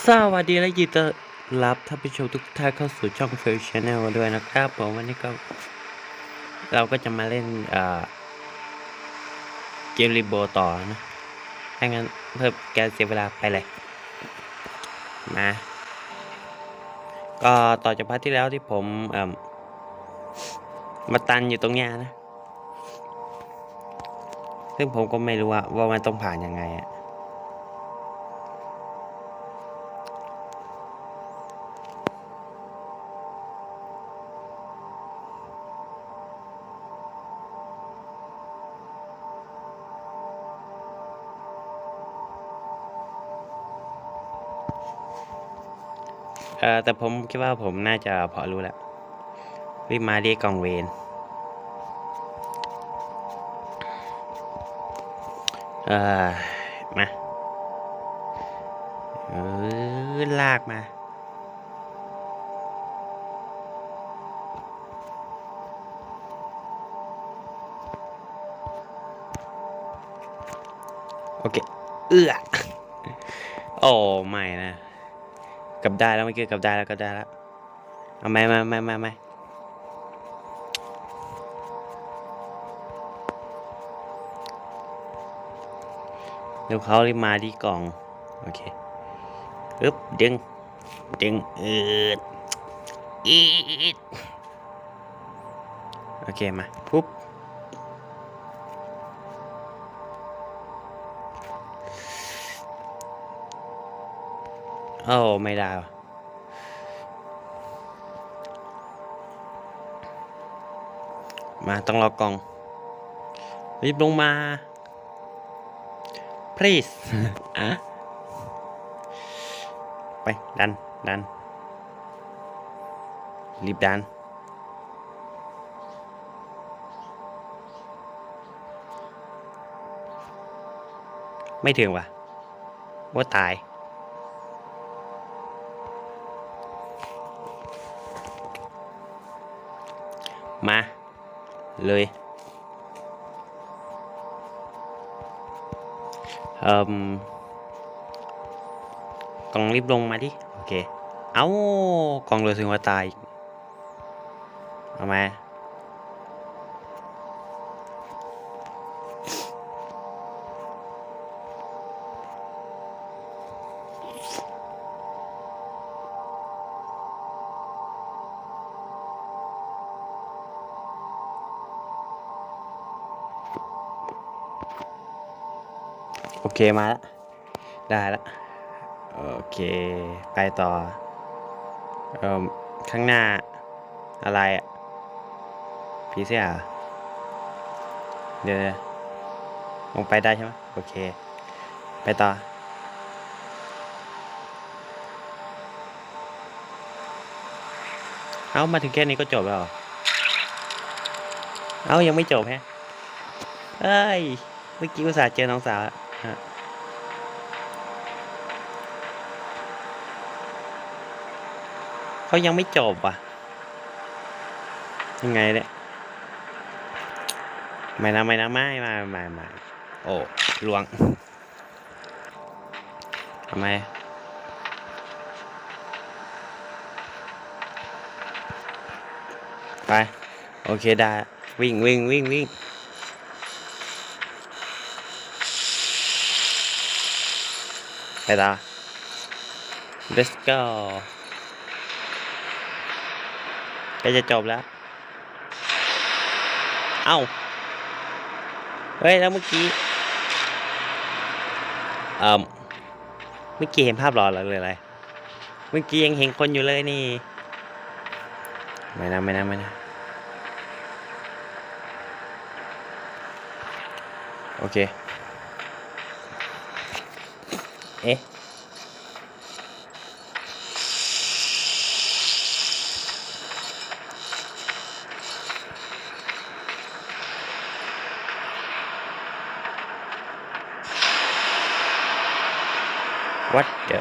สวัสดีและยินดีต้อนรับท่านผู้ชมทุกท่านเข้าสู่ช่องเฟลชแนลด้วยนะครับผมวันนี้ก็ เราก็จะมาเล่นเกมรีโบต่อนะถ้างั้นเพิ่มแกเสียเวลาไปเลยมาก็ต่อจากพาร์ทที่แล้วที่ผมมาตันอยู่ตรงนี้นะ ซึ่งผมก็ไม่รู้ว่าว่ามันต้องผ่านยังไงอะ แต่ผมคิดว่าผมน่าจะพอรู้แล้ววิมาเรียกกองเวนเออมาเออลากมาโอเค เอือโอ้ ไม่นะ กลับได้แล้วเมื่อกี้กลับได้แล้วก็ได้แล้วเอาไหมมาไมไหมไหมเดี๋ยวเขารีบมาที่กล่อง โอเคอึ๊บดึงดึงอืดอีดโอเค มาปุ๊บ โอ้ไม่ได้มาต้องรอกอง รีบลงมา please อะไป ดัน ดัน รีบดัน ไม่ถึงวะว่าตาย มา เลยเอ่มกล่องรีบลงมาดิ โอเค เอา้ากล่องเรือซึ่งว่าตาย เอามา อเคมาแล้วได้แล้วโอเค ไปต่อเออข้างหน้าอะไรอะพีเสียเดี๋ยวลงไปได้ใช่ไหมโอเค ไปต่อเอามาถึงแค่นี้ก็จบแล้วเอายังไม่จบแฮะเอ้ย เมื่อกี้อุตส่าห์เจอน้องสาว เขายังไม่จบว่ะ ยังไงเนี่ยไม่นะไม่นะไม่ไม่ไม่ม่โอ้หลวงทำไมไป โอเคได้ วิ่งวิ่งวิ่งวิ่งไปต่อ let's go ก็จะจบแล้ว เอ้า เฮ้ย แล้วเมื่อกี้ เอ่อเมื่อกี้เห็นภาพหลอนเลยออะไร เมื่อกี้ยังเห็นคนอยู่เลยนี่ ไม่นะไม่นะไม่นะโอเค เอ๊ะ What the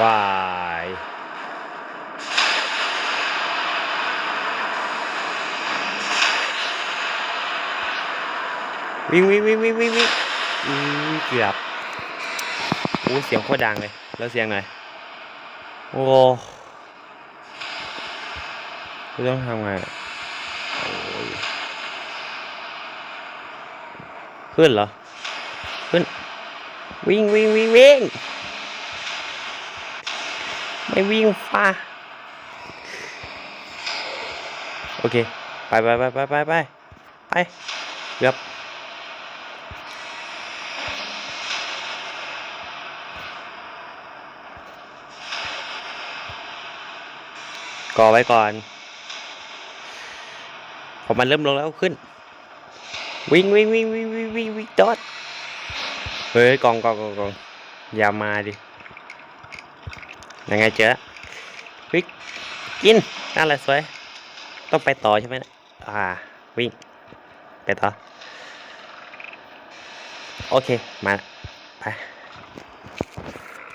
Why วิ่งวิ่งวิ่งวิ่งวิ่งวิ่งเกือบอู้เสียงโคตรดังเลย แล้วเสียงไหนโอ้กูต้องทำไงขึ้นเหรอ วิ่งวิ่งวิ่งวิ่งไม่วิ่งฟ้าโอเค ไปไปไปไปไปไปไปเกือบก่อไว้ก่อนพอมันเริ่มลงแล้วขึ้น วิ่งวิ่งวิ่งวิ่งวิ่งวิ่งวิ่งจอด เฮ้ยกองกองกองกองอย่ามาดิยังไงเจ๊เฮ้ยกินนั่นแหละสวย ต้องไปต่อใช่ไหมนี่ยอ่า วิ่ง ไปต่อ โอเค มาไป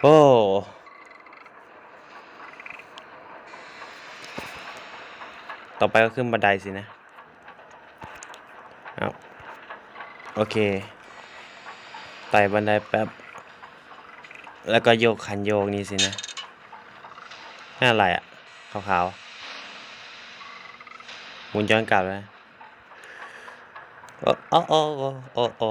โอ้ต่อไปก็ขึ้นบันไดสินะ เอาโอเค ไต่บันไดแป๊บ แล้วก็โยกคันโยกนี่สินะนั่นอะไรอะขาวๆหมุนย้อนกลับนะโอ้โอ้โอ้โอ้โอ้โอ้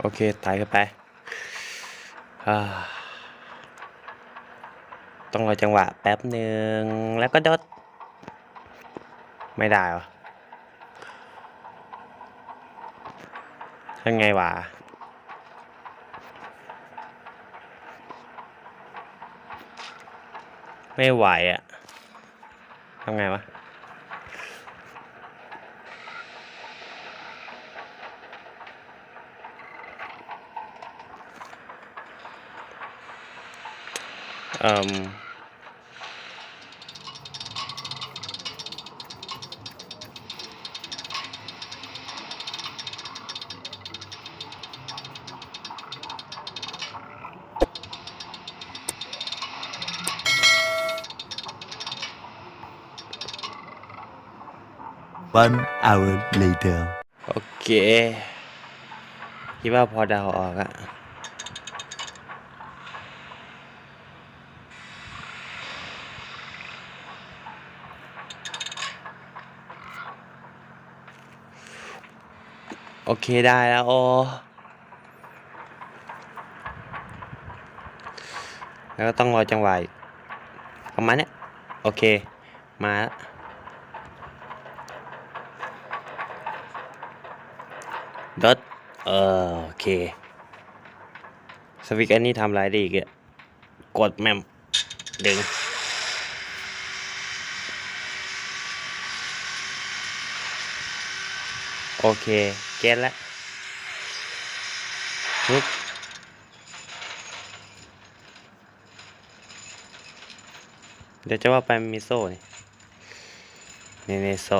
โอเคไต่ขึ้นไป ต้องรอจังหวะแป๊บหนึ่งแล้วก็โดดไม่ได้เหรอทำไงวะไม่ไหวอะ่ะทำไงวะ เอ่ม One hour later. โอเค คิดว่าพอเดาออกอะ โอเคได้แล้วโอแล้วก็ต้องรอจังหวะกประมาณเนี้ยโอเค มาแล้วดอทเออโอเค สวิกอันนี้ทำอะไรได้อีกอะกดแมมดึงโอเค เก็ตแล้วปึ๊บเดี๋ยวจะว่าไปมีโซ่นี่นี่นโซ่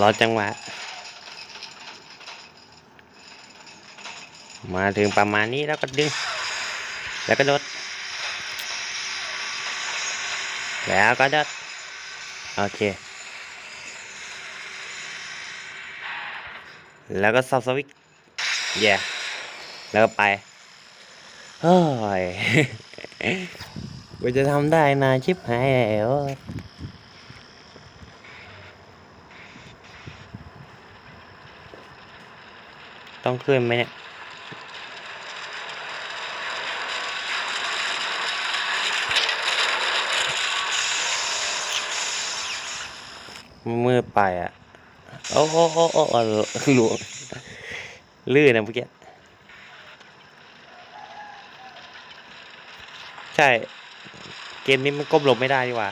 รอจังหวะ มาถึงประมาณนี้แล้วก็ดึง แล้วก็โดด แล้วก็โดด โอเค แล้วก็สับสวิกแย่แล้วก็ไปเฮ้ยกูจะทำได้นาชิบหายแล้วต้องขึ้นไหมเนี่ยมือไปอะ โอ้โอ้โอ้โอ้อ้หลวงลื่นนะเมื่อกี้ ใช่ เกมนี้มันก้มหลบไม่ได้ดีกว่า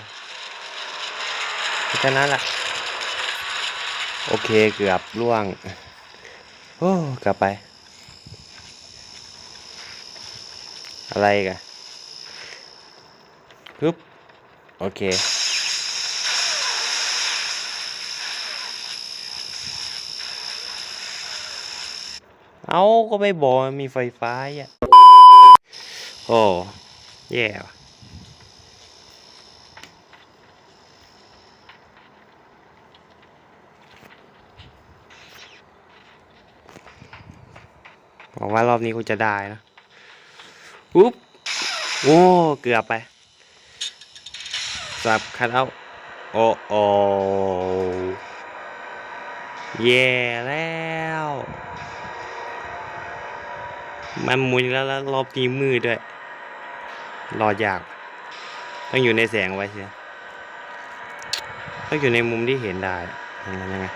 เพราะฉะนั้นล่ะ โอเคเกือบล่วง โอ้กลับไป อะไรกันปึ๊บโอเค เอาก็ไม่บอกมีไฟฟ้าอะ โอ้แย่ว่ะบอกว่ารอบนี้กูจะได้นะอุ๊บโอ้เกือบไป สับคัดเอาโอ้โอ้แย่แล้ว มันมุนแล้วแล้วรอบนี้มืดด้วย รอยาก ต้องอยู่ในแสงไว้เสียต้องอยู่ในมุมที่เห็นได้ยังไงยังไง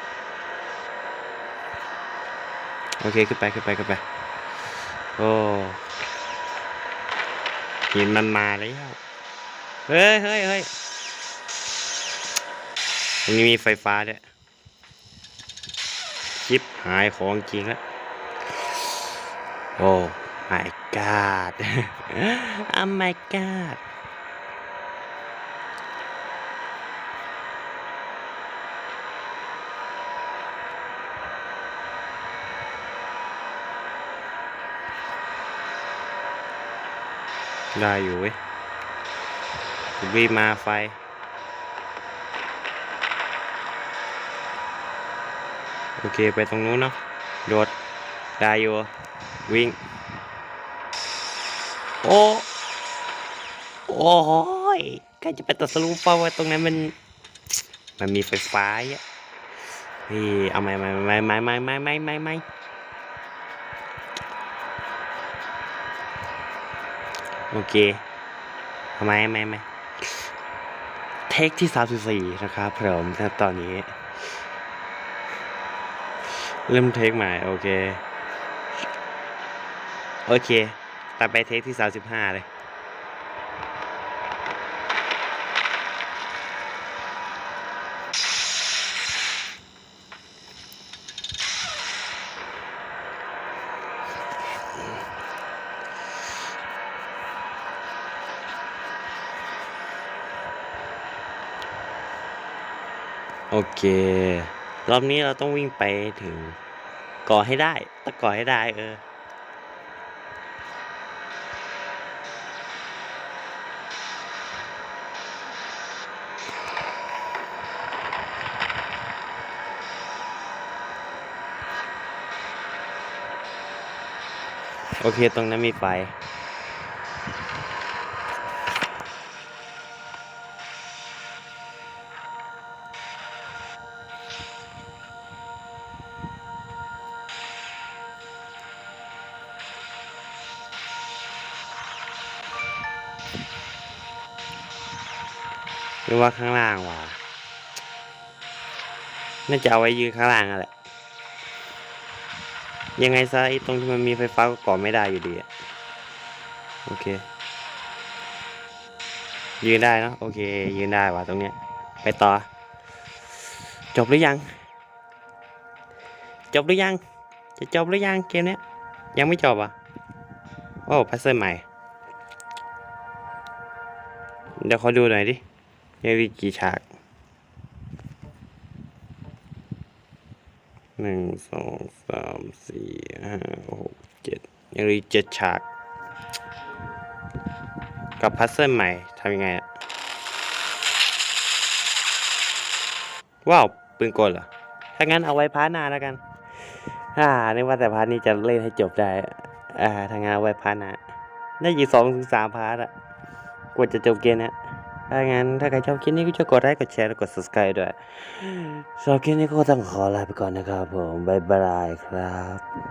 โอเคขึ้นไปขึ้นไปขึ้นไปโอ้เห็นมันมาแล้ว เฮ้ยเฮ้ยเฮ้ยตรงนี้มีไฟฟ้าด้วยชิปหายของจริงแล้ว โอ้ my god อ้ oh my god ได้อยู่เว้ยวีมาไฟ โอเค ไปตรงนู้นเนาะโดดได้อยู่ วิ่ง โอ้โอ้ยใกล้จะไปตัดสรุปเปล่าว่าตรงนั้นมัน มันมีไฟฟ้าอะนี่เอาไม่ไม่ไม่ไม่ไม่ไม่ไม่ไม่ไม่โอเคทำไมไม่ไม่เทคที่สามสิบสี่นะครับผมตอนนี้ เริ่มเทคใหม่ โอเค โอเค ตัดไปเทคที่สาสิบห้าเลย โอเค รอบนี้เราต้องวิ่งไปถึงก่อให้ได้ต้องก่อให้ได้เออ โอเค ตรงนั้นมีไฟ หรือว่าข้างล่างวะน่าจะเอาไว้ยืนข้างล่างอะแหละ ยังไงซะไอ้ตรงที่มันมีไฟฟ้าก็ก่อไม่ได้อยู่ดีอะโอเค ยืนได้เนอะโอเค ยืนได้ว่ะตรงเนี้ย ไปต่อ จบหรือยัง จบหรือยัง จะจบหรือยังเกมเนี้ย ยังไม่จบอะ โอ้พัซเซิลใหม่ เดี๋ยวขอดูหน่อยดิยังมีกี่ฉาก หนึ่งสองสามสี่ห้าหกเจ็ดยังมีเจ็ดฉาก กับพัซเซิลใหม่ทำยังไงอะว้าวปืนกลเหรอ ถ้างั้นเอาไว้พาร์ทหน้าแล้วกัน อ่านึกว่าแต่พาร์ทนี้จะเล่นให้จบได้ อ่าถ้างั้นเอาไว้พาร์ทหน้าได้ยู่สองถึงสามพาร์ทอะกว่าจะจบเกมเนี้ย ถ้างั้นถ้าใครชอบคลิปนี้ก็ช่วยกดไลค์กดแชร์และกด subscribe ด้วยสำหรับคลิปนี้ก็ต้องขอลาไปก่อนนะครับผมบ๊ายบายครับ